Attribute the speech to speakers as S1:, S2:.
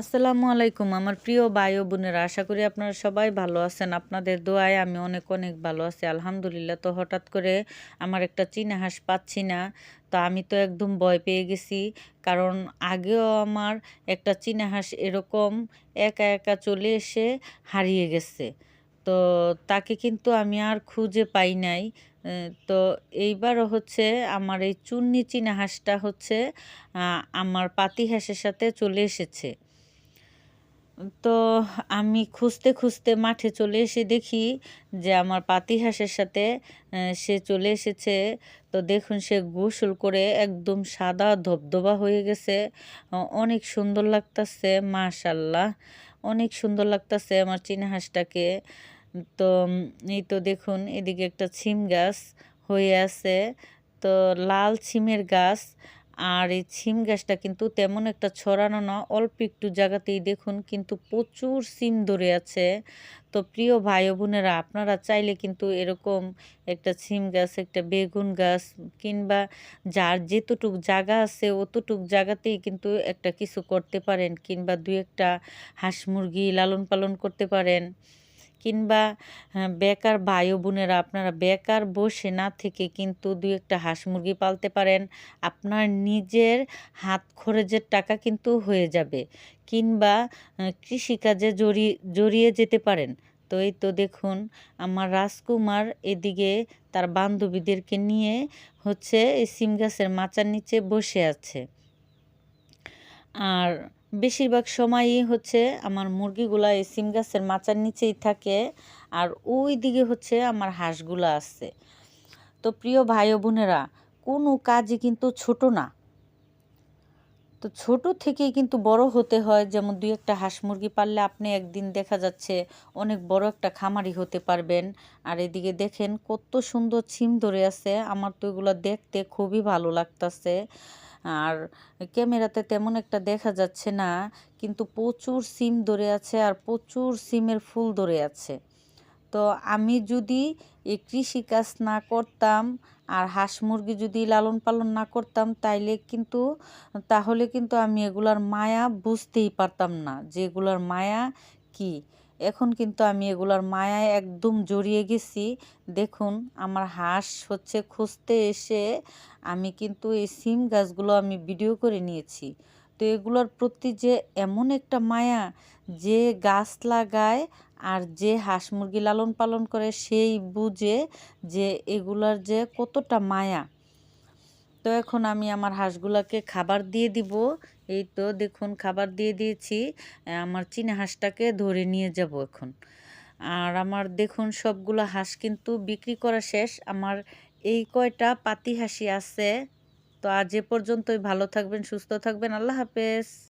S1: আসসালামু আলাইকুম। আমার প্রিয় ভাই ও বোনেরা, আশা করি আপনারা সবাই ভালো আছেন। আপনাদের দোয়ায় আমি অনেক অনেক ভালো আছি। আলহামদুলিল্লাহ, তো হঠাৎ করে আমার একটা চীনা হাঁস পাচ্ছি না, তো আমি তো একদম ভয় পেয়ে গেছি। কারণ আগেও আমার একটা চীনা এরকম একা একা চলে এসে হারিয়ে গেছে। তো তাকে কিন্তু আমি আর খুঁজে পাই নাই। তো এইবারও হচ্ছে আমার এই চুন্নি চীনা হাঁসটা হচ্ছে আমার পাতি হাঁসের সাথে চলে এসেছে। তো আমি খুঁজতে খুঁজতে মাঠে চলে এসে দেখি যে আমার পাতি হাঁসের সাথে সে চলে এসেছে। তো দেখুন, সে গোসল করে একদম সাদা ধবধবা হয়ে গেছে। অনেক সুন্দর লাগতেছে মাশাল্লাহ অনেক সুন্দর লাগতেছে আমার চীনা হাঁসটাকে। তো এই তো দেখুন, এদিকে একটা ছিম গাছ হয়ে আছে। তো লাল ছিমের গাছ আর এই সিম গাছটা কিন্তু তেমন একটা ছড়ানো না, অল্প একটু জায়গাতেই দেখুন কিন্তু প্রচুর সিম ধরে আছে। তো প্রিয় ভাই বোনেরা, আপনারা চাইলে কিন্তু এরকম একটা সিম গাছ, একটা বেগুন গাছ কিংবা যার যেতটুক জায়গা আছে অতটুক জায়গাতেই কিন্তু একটা কিছু করতে পারেন কিংবা দু একটা হাঁস মুরগি লালন পালন করতে পারেন। কিংবা বেকার ভাই বোনেরা আপনারা বেকার বসে না থেকে কিন্তু দু একটা হাঁস মুরগি পালতে পারেন। আপনার নিজের হাত খরচের টাকা কিন্তু হয়ে যাবে কিংবা কৃষিকাজে জড়িয়ে জড়িয়ে যেতে পারেন। তো এই তো দেখুন, আমার রাজকুমার এদিকে তার বান্ধবীদেরকে নিয়ে হচ্ছে এই সিম গাছের মাচার নিচে বসে আছে। আর বেশিরভাগ সময়ই হচ্ছে আমার মুরগিগুলা এই সিম গাছের মাচার নিচেই থাকে আর ওই দিকে হচ্ছে আমার হাঁসগুলো আছে। তো প্রিয় ভাই বোনেরা, কোনো কাজই কিন্তু ছোট না। তো ছোট থেকেই কিন্তু বড় হতে হয়, যেমন দুই একটা হাঁস মুরগি পারলে আপনি একদিন দেখা যাচ্ছে অনেক বড় একটা খামারি হতে পারবেন। আর এদিকে দেখেন কত সুন্দর ছিম ধরে আছে, আমার তো এগুলো দেখতে খুবই ভালো লাগতেছে। আর ক্যামেরাতে তেমন একটা দেখা যাচ্ছে না, কিন্তু প্রচুর সিম ধরে আছে আর প্রচুর সিমের ফুল ধরে আছে। তো আমি যদি এই কৃষিকাজ না করতাম আর হাঁস মুরগি যদি লালন পালন না করতাম, তাইলে কিন্তু, তাহলে কিন্তু আমি এগুলার মায়া বুঝতেই পারতাম না যে এগুলার মায়া কি। এখন কিন্তু আমি এগুলার মায়ায় একদম জড়িয়ে গেছি। দেখুন, আমার হাঁস হচ্ছে খুঁজতে এসে আমি কিন্তু এই সিম গাছগুলো আমি ভিডিও করে নিয়েছি। তো এগুলোর প্রতি যে এমন একটা মায়া, যে গাছ লাগায় আর যে হাঁস মুরগি লালন পালন করে সেই বুঝে যে এগুলার যে কতটা মায়া। তো এখন আমি আমার হাঁসগুলাকে খাবার দিয়ে দিব। এই তো দেখুন খাবার দিয়ে দিয়েছি। আমার চিনে হাঁসটাকে ধরে নিয়ে যাব এখন। আর আমার দেখুন সবগুলো হাঁস কিন্তু বিক্রি করা শেষ। আমার এই কয়টা পাতি হাসি আছে। তো আজ এ পর্যন্তই। ভালো থাকবেন, সুস্থ থাকবেন। আল্লাহ হাফেজ।